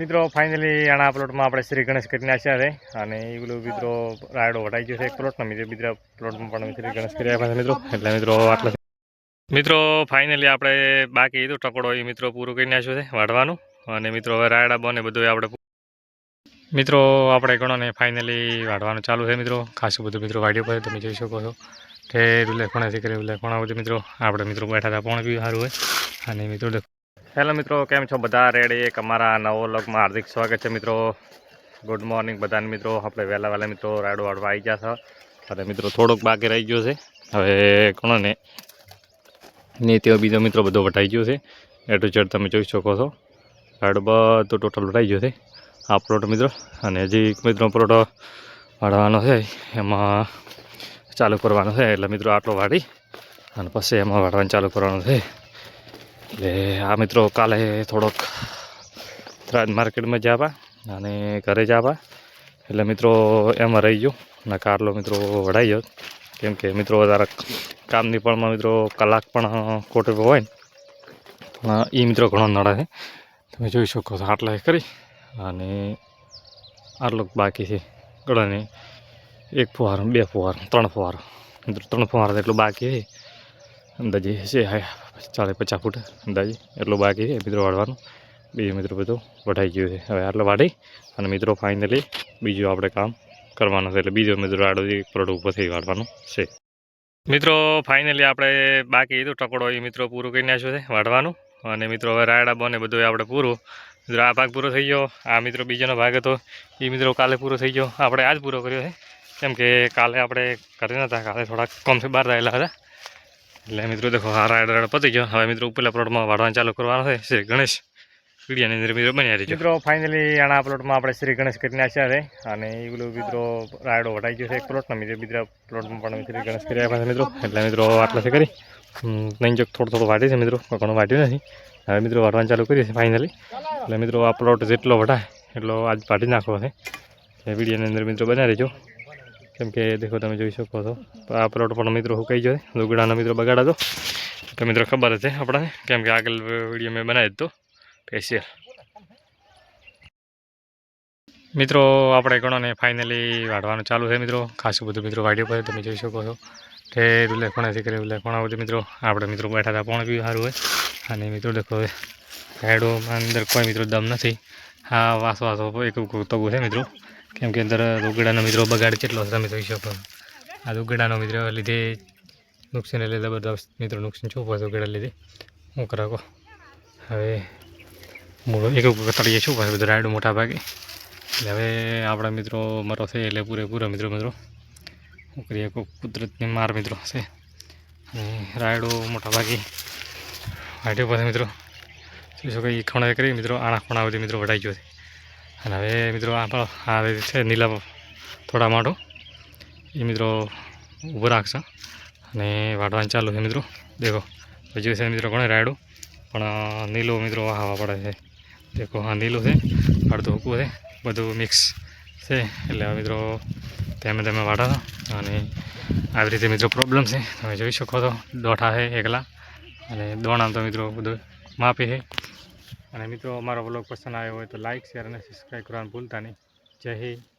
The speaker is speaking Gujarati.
મિત્રો ફાઇનલી આના પ્લોટમાં આપણે શ્રી ગણેશ કરીને નાખ્યા છે. અને એ પેલું મિત્રો રાયડો વટાઈ ગયો છે એક પ્લોટનો મિત્રો બીજા પ્લોટમાં પણ શ્રી ગણેશ કરી આવ્યા છે, મિત્રો. એટલે મિત્રો આટલા. મિત્રો ફાઇનલી આપણે બાકી હતું ટકોડો એ મિત્રો પૂરું કરીને નાખ્યું છે વાઢવાનું. અને મિત્રો, હવે રાયડા બને બધું આપણે મિત્રો, આપણે ગણો ને ફાઇનલી વાઢવાનું ચાલુ છે, મિત્રો. ખાસું બધું મિત્રો વાઢ્યું પડે તમે જોઈ શકો છો. તે રૂલે ખૂણાથી કરી રૂલે ખૂણા બધું મિત્રો. આપણે મિત્રો બેઠા હતા પણ બી સારું હોય. અને મિત્રો હેલો મિત્રો, કેમ છો બધા? રેડી એક અમારા નવો લોગમાં હાર્દિક સ્વાગત છે મિત્રો. ગુડ મોર્નિંગ બધાને મિત્રો. આપણે વહેલા વહેલા મિત્રો રાડો વાડવા આવી ગયા છે. અને મિત્રો થોડોક બાકી રહી ગયો છે. હવે કોણો ને ને તેઓ બીજો મિત્રો બધો વટાઈ ગયો છે. એ ટુ તમે જોઈ શકો છો. રાડો બધો ટોટલ વટાઈ ગયો છે. આ પ્લોટ મિત્રો, અને હજી એક મિત્રો પ્લોટ વાળવાનો છે. એમાં ચાલુ કરવાનો છે. એટલે મિત્રો આટલો વાળી, અને પછી એમાં વાળવાનું ચાલુ કરવાનું છે. એટલે આ મિત્રો કાલે થોડોક ત્રાજ માર્કેટમાં જવા અને ઘરે જવા. એટલે મિત્રો એમાં રહી ગયો. અને કારલો મિત્રો વડાઈ ગયો. કેમ કે મિત્રો વધારે કામની પણમાં મિત્રો કલાક પણ ખોટો હોય ને. એ મિત્રો ઘણો નડે છે. તમે જોઈ શકો છો આટલા કરી અને આટલો બાકી છે ગળાની. એક ફુવારો, બે ફુવારો, ત્રણ ફુવારો. મિત્રો ત્રણ ફુવારો એટલું બાકી છે. અંદાજે છે ચાલે પચાસ ફૂટ અંદાજે. એટલું બાકી છે મિત્રો વાળવાનું. બીજું મિત્રો બધું વઢાઈ ગયું છે. હવે આટલો વાઢી અને મિત્રો ફાઇનલી બીજું આપણે કામ કરવાનું છે. એટલે બીજો મિત્રો આડો પ્રોડક્ટ ઉપરથી વાળવાનું છે. મિત્રો ફાઇનલી આપણે બાકી હતું ટકોડો એ મિત્રો પૂરું કરી નાખ્યું છે વાઢવાનું અને મિત્રો હવે રાયડા બને બધું આપણે પૂરું. મિત્રો આ ભાગ પૂરો થઈ ગયો. આ મિત્રો બીજાનો ભાગ હતો. એ મિત્રો કાલે પૂરો થઈ ગયો. આપણે આજ પૂરો કર્યો છે. કેમ કે કાલે આપણે કરી નહોતા. કાલે થોડાક કોમથી બહાર રહેલા હતા. એટલે મિત્રો દેખો, આ રાડ રાયડ પતી ગયો. હવે મિત્રો ઉપલા પ્લોટમાં વાળવાનું ચાલુ કરવાનું છે. શ્રી ગણેશ વિડીયાની અંદર મિત્રો બન્યા રહી મિત્રો ફાઇનલી આના પ્લોટમાં આપણે શ્રી ગણેશ કરીને નાખ્યા છે. અને એ પેલું મિત્રો રાયડો વટાઈ ગયો છે એક પ્લોટનો મિત્રો બીજા પ્લોટમાં પણ શ્રી ગણેશ કરી આવ્યા મિત્રો. એટલે મિત્રો આટલાથી કરી. નહીં જો થોડું થોડું વાટી છે મિત્રો. ઘણું વાટ્યું નથી. હવે મિત્રો વાટવાનું ચાલુ કરીએ છીએ ફાઇનલી એટલે મિત્રો આ પ્લોટ જેટલો વટાય એટલો આજ વાટી નાખવો છે. એ વિડીયોની અંદર મિત્રો બનાવી રહેજો. કેમ કે દેખો તમે જોઈ શકો છો. આ પ્લોટ પણ મિત્રો હુકાઈ જાય લુગડાના મિત્રો બગાડા તો તો મિત્રો ખબર છે આપણને, કેમ કે આગળ વીડિયો મેં બનાવી દીધો સ્પેશિયલ મિત્રો, આપણે ગણો ને ફાઇનલી વાઢવાનું ચાલુ છે મિત્રો. ખાસું બધું મિત્રો વાઢ્યું પડે તમે જોઈ શકો છો. કે રૂલે ખૂણાથી કરી રૂલે ખૂણા બધું મિત્રો. આપણે મિત્રો બેઠા હતા પણ બી સારું હોય અને મિત્રો દેખો હેડોમાં અંદર કોઈ મિત્રો દમ નથી. હા વાસો વાસો એક તગું છે મિત્રો. કેમ કે અંદર લુગડાનો મિત્રો બગાડ કેટલો છે તમે જોઈ શકો. આ લુગડાનો મિત્રો લીધે નુકસાન એટલે જબરદસ્ત મિત્રો નુકસાન શું પડે લુગડા લીધે? હું કરાવો હવે મૂળ એક તળીએ છું પડે બધું રાયડું મોટા ભાગે. એટલે હવે આપણા મિત્રો મરો છે એટલે પૂરેપૂરો મિત્રો મિત્રો શું કરીએ કુદરતની માર મિત્રો છે અને રાયડો મોટા ભાગે વાટ્યો પાસે મિત્રો. શું શું કંઈ ખણા કરી મિત્રો આણા ખોણા બધી મિત્રો વઢાઈ ગયો છે. અને હવે મિત્રો આ રીતે છે નીલા થોડા માટો એ મિત્રો ઊભો રાખશે. અને વાટવાનું ચાલુ છે મિત્રો. દેખો, હજુ છે મિત્રો ઘણું રાયડું? પણ નીલો મિત્રો વાહવા પડે છે. દેખો હા નીલું છે, અડધું હૂકું છે, બધું મિક્સ છે. એટલે મિત્રો તેમે તમે વાટા અને આવી રીતે મિત્રો પ્રોબ્લેમ છે. તમે જોઈ શકો છો દોઠા છે એકલા. અને દોણા તો મિત્રો બધું માપી છે. અને મિત્રો, અમારો બ્લોગ પસંદ આવ્યો હોય તો લાઇક શેર અને સબસ્ક્રાઈબ કરવાનું ભૂલતા નહીં. જય હિન્દ.